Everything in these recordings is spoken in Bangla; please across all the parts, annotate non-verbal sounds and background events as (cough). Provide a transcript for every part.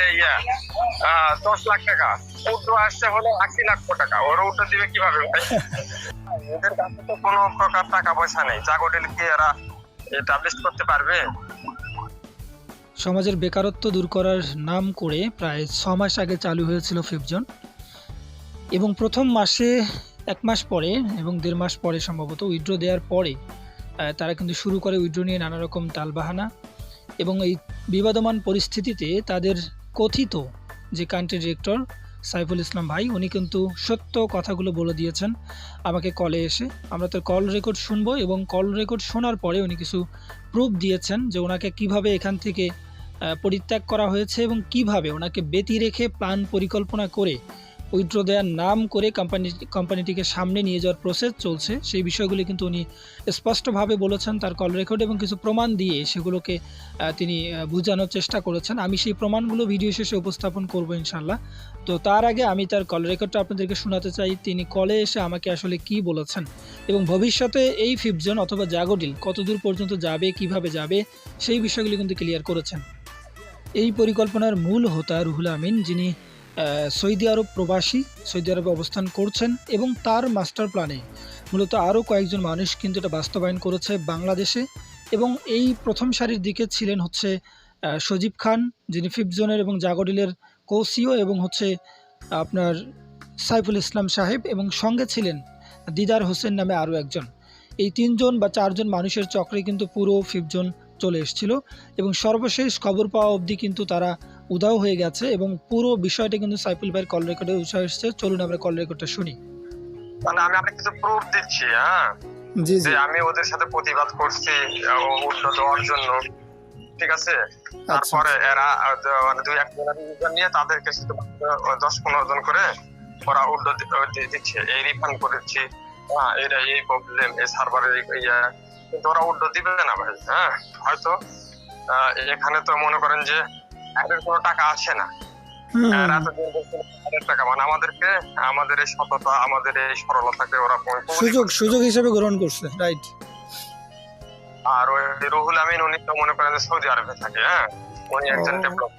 যে ইয়া দশ লাখ টাকা। উল্টো আসছে হলো আশি লাখ টাকা। ওরা উল্টো দিবে কীভাবে ভাই? (laughs) এদের কাছে তো কোনো প্রকার টাকা পয়সা নেই। জাগোডিল কি এরা এটাবলিশ করতে পারবে? সমাজের বেকারত্ব দূর করার নাম করে প্রায় ছ মাস আগে চালু হয়েছিল ফিফজন এবং প্রথম মাসে এক মাস পরে এবং দেড় মাস পরে সম্ভবত উইড্রো দেওয়ার পরে তারা কিন্তু শুরু করে উইড্রো নিয়ে নানা রকম টালবাহানা এবং এই বিবাদমান পরিস্থিতিতে তাদের কথিত যে কান্ট্রি ডিরেক্টর সাইফুল ইসলাম ভাই, উনি কিন্তু সত্য কথাগুলো বলে দিয়েছেন। আমাকে কলে এসে আমরা তার কল রেকর্ড শুনব এবং কল রেকর্ড শোনার পরে উনি কিছু প্রুফ দিয়েছেন যে ওনাকে কীভাবে এখান থেকে পরিত্যাগ করা হয়েছে এবং কীভাবে ওনাকে বেতি রেখে প্ল্যান পরিকল্পনা করে উইথড্র দেওয়ার নাম করে কোম্পানি কোম্পানিটিকে সামনে নিয়ে যাওয়ার প্রসেস চলছে। সেই বিষয়গুলি কিন্তু উনি স্পষ্টভাবে বলেছেন, তার কল রেকর্ড এবং কিছু প্রমাণ দিয়ে সেগুলোকে তিনি বোঝানোর চেষ্টা করেছেন। আমি সেই প্রমাণগুলো ভিডিও শেষে উপস্থাপন করব ইনশাল্লাহ তো তার আগে আমি তার কল রেকর্ডটা আপনাদেরকে শোনাতে চাই। তিনি কলে এসে আমাকে আসলে কি বলেছেন এবং ভবিষ্যতে এই ফিফজন অথবা জাগোডিল কতদূর পর্যন্ত যাবে, কীভাবে যাবে, সেই বিষয়গুলি কিন্তু ক্লিয়ার করেছেন। এই পরিকল্পনার মূল হোতা রুহুল আমিন, যিনি সৌদি আরব প্রবাসী সৌদি আরবে অবস্থান করছেন এবং তার মাস্টার প্ল্যানে মূলত আরও কয়েকজন মানুষ কিন্তু এটা বাস্তবায়ন করেছে বাংলাদেশে এবং এই প্রথম সারির দিকে ছিলেন হচ্ছে সজীব খান, যিনি ফিফথ জোনের এবং জাগডিলের কৌসিও এবং হচ্ছে, আপনার সাইফুল ইসলাম সাহেব এবং সঙ্গে ছিলেন দিদার হোসেন নামে আরও একজন। এই তিনজন বা চারজন মানুষের চক্রে কিন্তু পুরো ফিফজন চলে এসেছিল এবং সর্বশেষ খবর পাওয়া অবধি কিন্তু তারা উধাও হয়ে গেছে এবং পুরো বিষয়টা কিন্তু সাইফুল ভাইয়ের কল রেকর্ডে উঠে এসেছে চলুন আমরা কল রেকর্ডটা শুনি। মানে আমি আপনাকে কিছু প্রুফ দিচ্ছি হ্যাঁ? জি জি। আমি ওদের সাথে প্রতিবাদ করছি উল্টো দেওয়ার জন্য। ঠিক আছে? তারপরে এরা মানে দুই একজনের user নিয়ে তাদেরকে শুধুমাত্র দশ পনেরো জন করে ওরা উল্টো দিচ্ছে। এই রিফান্ড করেছি হ্যাঁ এটা এই প্রবলেম এই সার্ভারের ইয়ে। কিন্তু ওরা উল্টো দিবে না ভাই হ্যাঁ? হয়তো এখানে তো মনে করেন যে এদের কোনো টাকা আসে না। এরা তো দিন দিন হাজার টাকা মানে আমাদেরকে আমাদের এই সততা আমাদের এই সরলতাকে ওরা সুযোগ সুযোগ হিসেবে গ্রহণ করছে রাইট আর ওই রুহুল আমিন উনি তো মনে করেন সৌদি আরবে থাকে হ্যাঁ? উনি একজন ডেভেলপ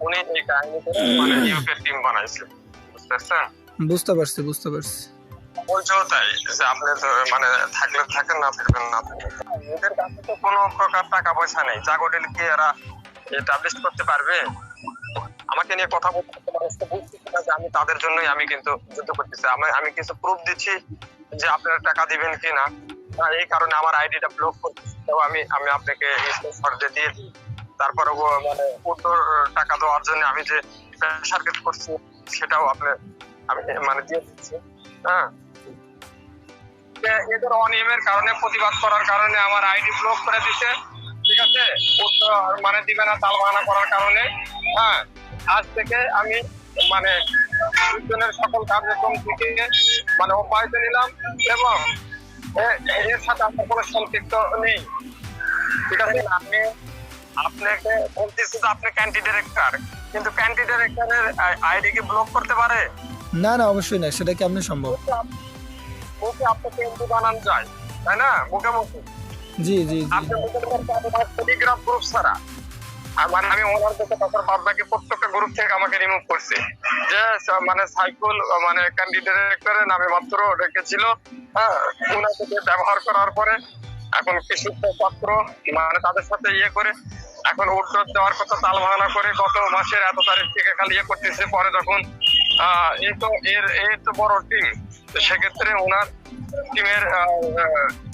উনি এই কাহিনী করে মানে ইউকে টিম বানাইছে বুঝতে পারছেন? বুঝতে পারছি বুঝতে পারছি। বলছেও তাই যে আপনি তো মানে থাকলে থাকেন না থাকবেন না থাকবেন। এদের কাছে তো কোনো প্রকার টাকা পয়সা নেই। জাগোডিল কি এরা এটাবলিশ করতে পারবে? আমাকে নিয়ে কথা বলতে আমি তাদের জন্যই আমি কিন্তু যুদ্ধ করতেছি। আমি আমি কিছু প্রুফ দিচ্ছি যে আপনারা টাকা দিবেন কি না আর এই কারণে আমার আইডিটা ব্লক করতেছি। আমি আমি আপনাকে দিয়ে দিই। তারপরে মানে উত্তর টাকা দেওয়ার জন্য আমি যে প্রেশার করছি, সেটাও আপনি, আমি মানে দিয়ে দিচ্ছি। হ্যাঁ? এদের অনিয়মের কারণে, প্রতিবাদ করার কারণে আমার আইডি ব্লক করে দিছে। ঠিক আছে? মানে দিবে না তাল বাহানা করার কারণে। হ্যাঁ আজ থেকে আমি মানে বিজ্ঞানের সকল কার্যক্রম থেকে মানে অব্যাহত নিলাম এবং এর সাথে আমার কোনো সম্পৃক্ত নেই। ঠিক আছে? আপনি আপনাকে বলতেছি যে আপনি ক্যান্টি ডিরেক্টর কিন্তু ক্যান্টি ডিরেক্টরের আইডি কি ব্লক করতে পারে? না না অবশ্যই না সেটা কি কেমনে সম্ভব? মুখে আপনাকে এমপি বানানো যায় তাই না? মুখে মুখে। জি জি টেলিগ্রাম গ্রুপ ছাড়া আর মানে আমি ওনার কাছে তারপর বাদ বাকি প্রত্যেকটা গ্রুপ থেকে আমাকে রিমুভ করছে। যে মানে মানে ক্যান্ডিডেট ডিরেক্টরের নামে মাত্র রেখেছিল হ্যাঁ ওনাকে ব্যবহার করার পরে এখন কিছু ছাত্র মানে তাদের সাথে ইয়ে করে এখন উদ্যোগ দেওয়ার কথা তাল ভাঙা করে গত মাসের এত তারিখ থেকে খালি ইয়ে করতেছে। পরে যখন এই তো, এর এর তো বড় টিম সেক্ষেত্রে ওনার টিমের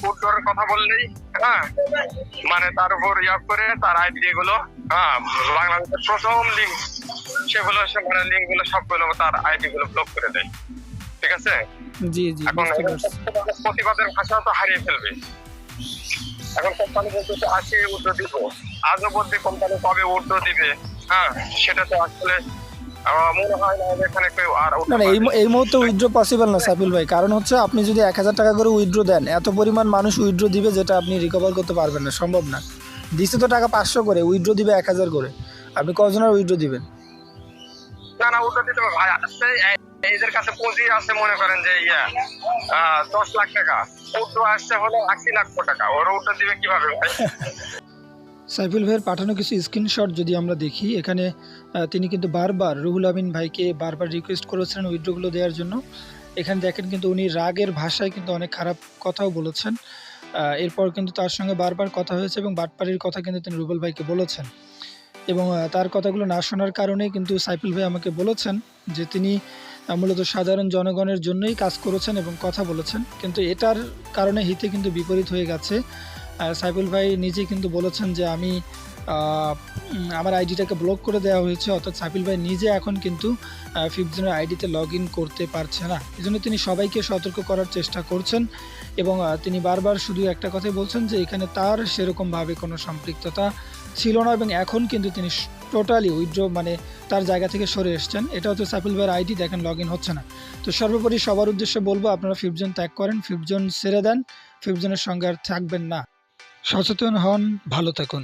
উদ্যোগের কথা বললেই হ্যাঁ? মানে তার উপর ইয়া করে তার আইডি গুলো হ্যাঁ বাংলাদেশের প্রথম লিঙ্ক সেগুলো মানে লিঙ্কগুলো সবগুলো তার আইডি গুলো ব্লক করে দেয়। ঠিক আছে? জি জি এখন প্রতিবাদের ভাষা তো হারিয়ে ফেলবে। এখন কোম্পানি বলতেছে আজকে উদ্যোগ দিব। আজও বলতে কোম্পানি কবে উদ্যোগ দিবে? হ্যাঁ সেটা তো আসলে না না এই মুহূর্তে উইথড্র পসিবল না সাইফুল ভাই। কারণ হচ্ছে আপনি যদি এক হাজার টাকা করে উইথড্র দেন এত পরিমাণ মানুষ উইথড্র দিবে যেটা আপনি রিকভার করতে পারবেন না সম্ভব না। দিচ্ছে তো টাকা পাঁচশো করে উইথড্র দিবে এক হাজার করে। আপনি কজনের উইথড্র দিবেন? না না উদ্যোগ দিতে ভাই এদের কাছে পুঁজি আছে মনে করেন যে ইয়া দশ লাখ টাকা। উদ্যোগ আসছে হলো আশি লাখ টাকা। ওরা উদ্যোগ দিবে কীভাবে ভাই? (laughs) সাইফুল ভাইয়ের পাঠানো কিছু স্ক্রিনশট যদি আমরা দেখি, এখানে তিনি কিন্তু বারবার রুহুল আমিন ভাইকে বারবার রিকোয়েস্ট করেছিলেন উইড্রোগুলো দেওয়ার জন্য। এখানে দেখেন কিন্তু উনি রাগের ভাষায় কিন্তু অনেক খারাপ কথাও বলেছেন। এরপর কিন্তু তার সঙ্গে বারবার কথা হয়েছে এবং বাটপাড়ির কথা কিন্তু তিনি রুবেল ভাইকে বলেছেন। এবং তার কথাগুলো না শোনার কারণে কিন্তু সাইফুল ভাই আমাকে বলেছেন যে তিনি মূলত সাধারণ জনগণের জন্যই কাজ করেছেন এবং কথা বলেছেন। কিন্তু এটার কারণে হিতে কিন্তু বিপরীত হয়ে গেছে। সাইফুল ভাই নিজে কিন্তু বলেছেন যে আমি আমার আইডিটাকে ব্লক করে দেওয়া হয়েছে, অর্থাৎ সাইফুল ভাই নিজে এখন কিন্তু ফিফজনের আইডিতে লগ ইন করতে পারছে না। এই জন্য তিনি সবাইকে সতর্ক করার চেষ্টা করছেন এবং তিনি বারবার শুধু একটা কথাই বলছেন যে এখানে তার সেরকমভাবে কোনো সম্পৃক্ততা ছিল না এবং এখন কিন্তু তিনি টোটালি উইথড্র মানে তার জায়গা থেকে সরে এসছেন। এটা হচ্ছে সাইফুল ভাইয়ের আইডি, দেখেন লগ ইন হচ্ছে না। তো সর্বোপরি সবার উদ্দেশ্যে বলব, আপনারা ফিফজন ত্যাগ করেন ফিফজন ছেড়ে দেন ফিফজনের সঙ্গে আর থাকবেন না। সচেতন হন ভালো থাকুন।